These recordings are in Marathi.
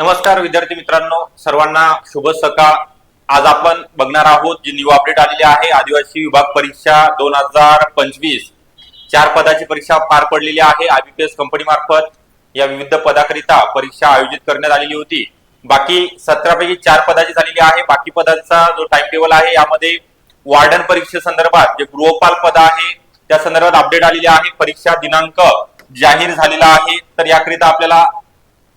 नमस्कार विद्यार्थी मित्रांनो. सर्वांना शुभ सकाळ. आज आपण बघणार आहोत जी न्यू अपडेट आलेली आहे आदिवासी विभाग परीक्षा दोन हजार पंचवीस. चार पदाची परीक्षा पार पडलेली आहे आयबीपीएस कंपनी मार्फत. या विविध पदाकरिता परीक्षा आयोजित करण्यात आलेली होती. बाकी सतरापैकी चार पदाची झालेली आहे. बाकी पदांचा जो टाइम टेबल आहे यामध्ये वार्डन परीक्षेसंदर्भात जे गृहपाल पद आहे त्या संदर्भात अपडेट आलेली आहे. परीक्षा दिनांक जाहीर झालेला आहे. तर याकरिता आपल्याला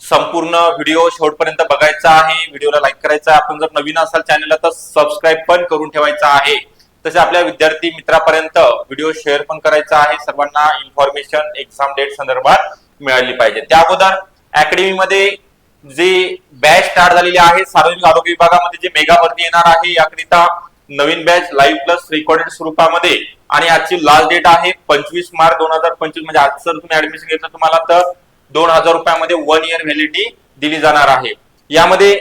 संपूर्ण व्हिडिओ शेवटपर्यंत बघायचा आहे. व्हिडिओला लाईक करायचा आहे. आपण जर नवीन असाल चॅनलला तर सबस्क्राईब पण करून ठेवायचा आहे. तसे आपल्या विद्यार्थी मित्रापर्यंत व्हिडिओ शेअर पण करायचा आहे. सर्वांना इन्फॉर्मेशन एक्झाम डेट संदर्भात मिळाली पाहिजे. त्या अगोदर अकॅडमीमध्ये जे बॅच स्टार्ट झालेली आहे सार्वजनिक आरोग्य विभागामध्ये जे मेगा भरती येणार आहे याकरिता नवीन बॅच लाईव्ह प्लस रेकॉर्डेड स्वरूपामध्ये आणि आजची लास्ट डेट आहे पंचवीस मार्च दोन हजार पंचवीस. म्हणजे आज जर तुम्ही ऍडमिशन घेतलं तुम्हाला तर दोन हजार रुपयामध्ये वन इयर व्हॅलिडिटी दिली जाणार आहे. यामध्ये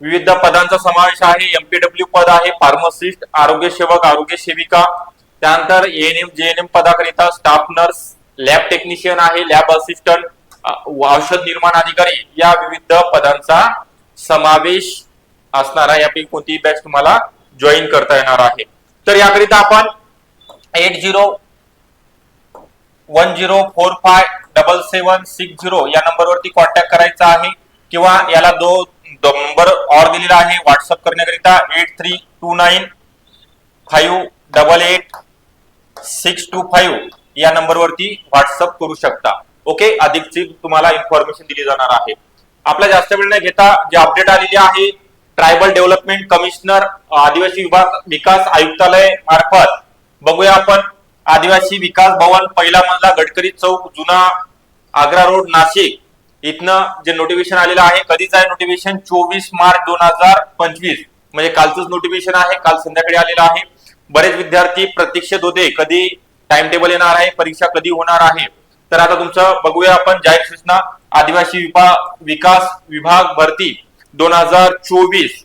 विविध पदांचा समावेश आहे. एमपीडब्ल्यू पद आहे फार्मसिस्ट आरोग्य सेवक आरोग्य सेविका. त्यानंतर एएनएम जेएनएम पदाकरिता स्टाफ नर्स लॅब टेक्निशियन आहे लॅब असिस्टंट औषध निर्माण अधिकारी. या विविध पदांचा समावेश असणार आहे यापैकी कोणतीही बॅच तुम्हाला जॉईन करता येणार आहे. तर याकरिता आपण eight zero one zero four five double seven six zero या नंबरवरती कॉन्टॅक्ट करायचा आहे किंवा याला दो नंबर और दिलेला आहे. व्हॉट्सअप करण्याकरिता eight three two nine five double eight six two five या नंबरवरती व्हॉट्सअप करू शकता. ओके अधिकची तुम्हाला इन्फॉर्मेशन दिली जाणार आहे. आपला जास्त वेळ न घेता जे अपडेट आलेली आहे ट्रायबल डेव्हलपमेंट कमिशनर आदिवासी विभाग विकास आयुक्तालय मार्फत बघूया आपण. आदिवासी विकास भवन पहिला मजला गडकरी चौक जुना आग्रा रोड नाशिक. इथनं जे नोटिफिकेशन आलेलं आहे कधीच आहे नोटिफिकेशन चोवीस मार्च दोन हजार पंचवीस. म्हणजे कालचंच नोटिफिकेशन आहे काल संध्याकाळी आलेलं आहे. बरेच विद्यार्थी प्रतीक्षेत होते कधी टाइम टेबल येणार आहे परीक्षा कधी होणार आहे? तर आता तुमचं बघूया आपण. जाहीर सूचना आदिवासी विभाग विकास विभाग भरती दोन हजार चोवीस.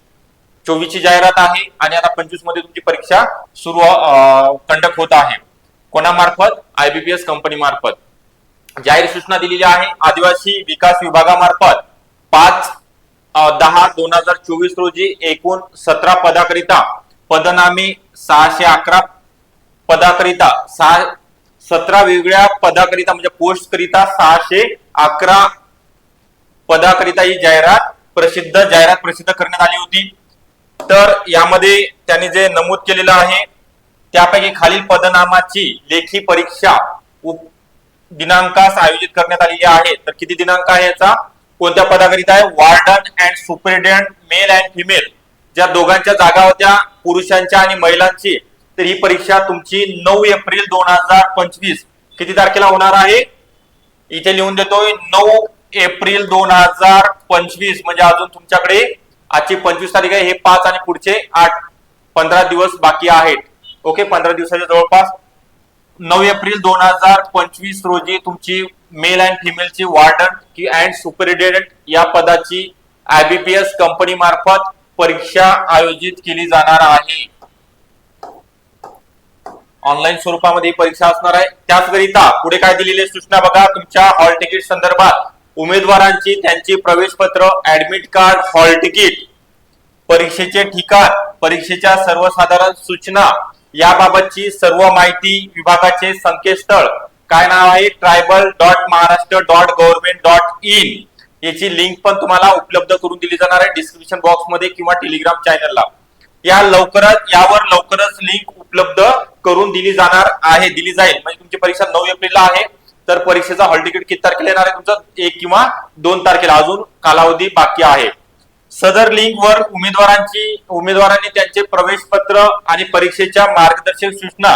चोवीसची जाहिरात आहे आणि आता पंचवीसमध्ये तुमची परीक्षा सुरू कंडक्ट होत आहे. कोणामार्फत? आयबीपीएस कंपनी मार्फत. जाहीर सूचना दिलेली आहे आदिवासी विकास विभागामार्फत. पाच दहा दोन हजार चोवीस रोजी एकूण सतरा पदाकरिता पदनामे सहाशे अकरा पदाकरिता सहा सतरा वेगवेगळ्या पदाकरिता म्हणजे पोस्ट करिता सहाशे अकरा पदाकरिता ही जाहिरात प्रसिद्ध जाहिरात प्रसिद्ध करण्यात आली होती. तर यामध्ये त्यांनी जे नमूद केलेलं आहे त्यापैकी खालील पदनामाची लेखी परीक्षा दिनांकास आयोजित करण्यात आलेली आहे. तर किती दिनांक आहे याचा? कोणत्या पदाकरिता आहे? Warden and superintendent male and female. ज्या दोघांच्या जागा होत्या पुरुषांच्या आणि महिलांची तर ही परीक्षा तुमची नऊ एप्रिल दोन हजार पंचवीस किती तारखेला होणार आहे? इथे लिहून देतोय नऊ एप्रिल दोन हजार पंचवीस. म्हणजे अजून तुमच्याकडे आजची पंचवीस तारीख आहे. हे पाच आणि पुढचे आठ पंधरा दिवस बाकी आहेत. ओके पंधरा दिवसाच्या जवळपास. नऊ एप्रिल दोन हजार पंचवीस रोजी तुमची मेल अँड फिमेलची वार्डन की अँड सुपरिटेंडंट या पदाची आयबीपीएस कंपनी मार्फत परीक्षा आयोजित केली जाणार आहे. ऑनलाईन स्वरूपामध्ये ही परीक्षा असणार आहे. त्याचकरिता पुढे काय दिलेली सूचना बघा. तुमच्या हॉल तिकीट संदर्भात उमेदवारांची त्यांची प्रवेश पत्र ऍडमिट कार्ड हॉल तिकीट परीक्षेचे ठिकाण परीक्षेच्या सर्वसाधारण सूचना याबाबतची सर्व माहिती विभागाचे संकेतस्थळ. काय नाव आहे? Tribal dot Maharashtra dot government dot in याची लिंक पण तुम्हाला उपलब्ध करून दिली जाणार आहे डिस्क्रिप्शन बॉक्समध्ये किंवा टेलिग्राम चॅनलला या लवकरच यावर लवकरच लिंक उपलब्ध करून दिली जाणार आहे दिली जाईल. म्हणजे तुमची परीक्षा नऊ एप्रिलला आहे. तर परीक्षेचा हॉल तिकीट किती तारखेला येणार आहे तुमचं? एक किंवा दोन तारखेला. अजून कालावधी बाकी आहे. सदर लिंक वर उमेदवारांची उमेदवारांनी त्यांचे प्रवेश पत्र आणि परीक्षेच्या मार्गदर्शक सूचना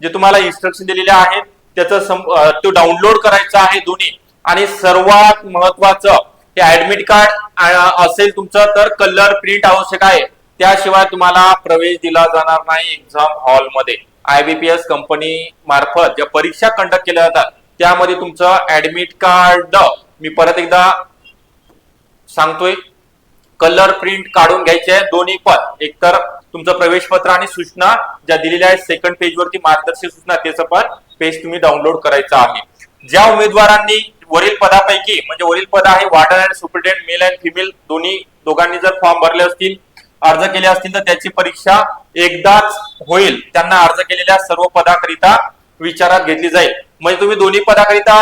जे तुम्हाला इन्स्ट्रक्शन दिलेल्या आहेत त्याचं तो डाउनलोड करायचा आहे दोन्ही. आणि सर्वात महत्वाचं हे ऍडमिट कार्ड असेल तुमचं तर कलर प्रिंट आवश्यक आहे. त्याशिवाय तुम्हाला प्रवेश दिला जाणार नाही एक्झाम हॉलमध्ये आयबीपीएस कंपनी मार्फत ज्या परीक्षा कंडक्ट केल्या जातात त्यामध्ये तुमचं ऍडमिट कार्ड मी परत एकदा सांगतोय. कलर प्रिंट काढून घ्यायचे आहे दोन्ही पण. एकतर तुमचं प्रवेश पत्र आणि सूचना ज्या दिलेल्या आहेत सेकंड पेज वरती मार्गदर्शक सूचना त्याचं पण पेज तुम्ही डाउनलोड करायचं आहे. ज्या उमेदवारांनी वरील पदापैकी म्हणजे वरील पद आहे warden and superintendent male and female दोन्ही दोघांनी जर फॉर्म भरले असतील अर्ज केले असतील तर त्याची परीक्षा एकदाच होईल. त्यांना अर्ज केलेल्या सर्व पदाकरिता विचारात घेतली जाईल. म्हणजे तुम्ही दोन्ही पदाकरिता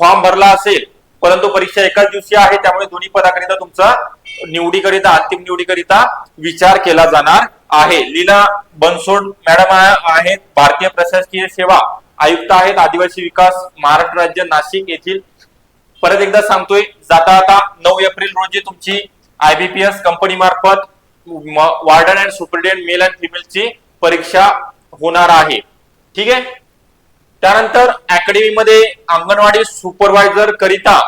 फॉर्म भरला असेल परंतु परीक्षा एकाच दिवशी आहे त्यामुळे दोन्ही पदाकरिता तुमचा निवडीकरिता अंतिम निवडीकरिता विचार केला जाणार आहे. लीला बनसोड मॅडम आहेत. भारतीय प्रशासकीय सेवा आयुक्त आहेत. आदिवासी विकास महाराष्ट्र राज्य नाशिक येथील. परत एकदा सांगतोय जाता आता नऊ एप्रिल रोजी तुमची आयबीपीएस कंपनी मार्फत warden and superintendent male and फिमेलची परीक्षा होणार आहे. ठीक आहे? त्यानंतर अकॅडमीमध्ये अंगणवाडी सुपरवायझर करिता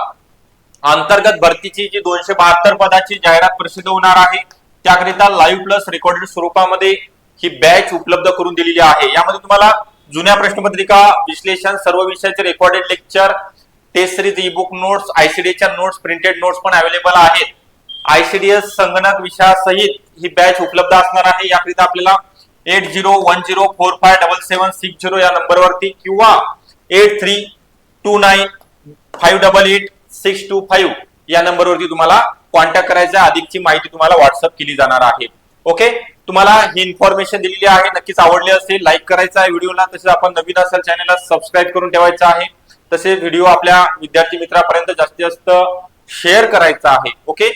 अंतर्गत भरतीची जी दोनशे बहात्तर पदाची जाहिरात प्रसिद्ध होणार आहे त्याकरिता लाईव्ह प्लस रेकॉर्डेड स्वरूपामध्ये ही बॅच उपलब्ध करून दिलेली आहे. यामध्ये तुम्हाला जुन्या प्रश्नपत्रिका विश्लेषण सर्व विषयाचे recorded lecture test series e book notes आयसीडीएच्या notes printed notes पण अवेलेबल आहेत. आयसीडीएस संगणक विषयासहित ही बॅच उपलब्ध असणार आहे. याकरिता आपल्याला eight zero one zero four five double seven six zero या नंबरवरती किंवा eight three two nine five double eight six two five या नंबरवरती तुम्हाला कॉन्टॅक्ट करायचा आहे. अधिकची माहिती तुम्हाला व्हॉट्सअप केली जाणार आहे. ओके तुम्हाला ही इन्फॉर्मेशन दिलेली आहे. नक्कीच आवडली असेल लाईक करायचा आहे व्हिडिओला. तसेच आपण नवीन असेल चॅनलला सबस्क्राईब करून ठेवायचं आहे. तसेच व्हिडिओ आपल्या विद्यार्थी मित्रापर्यंत जास्तीत जास्त शेअर करायचा आहे. ओके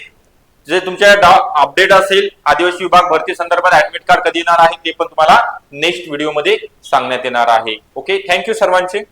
जे तुमच्या अपडेट असेल आदिवासी विभाग भरती संदर्भात ऍडमिट कार्ड कधी येणार आहे ते पण तुम्हाला नेक्स्ट व्हिडिओमध्ये सांगण्यात येणार आहे. ओके थँक्यू सर्वांचे.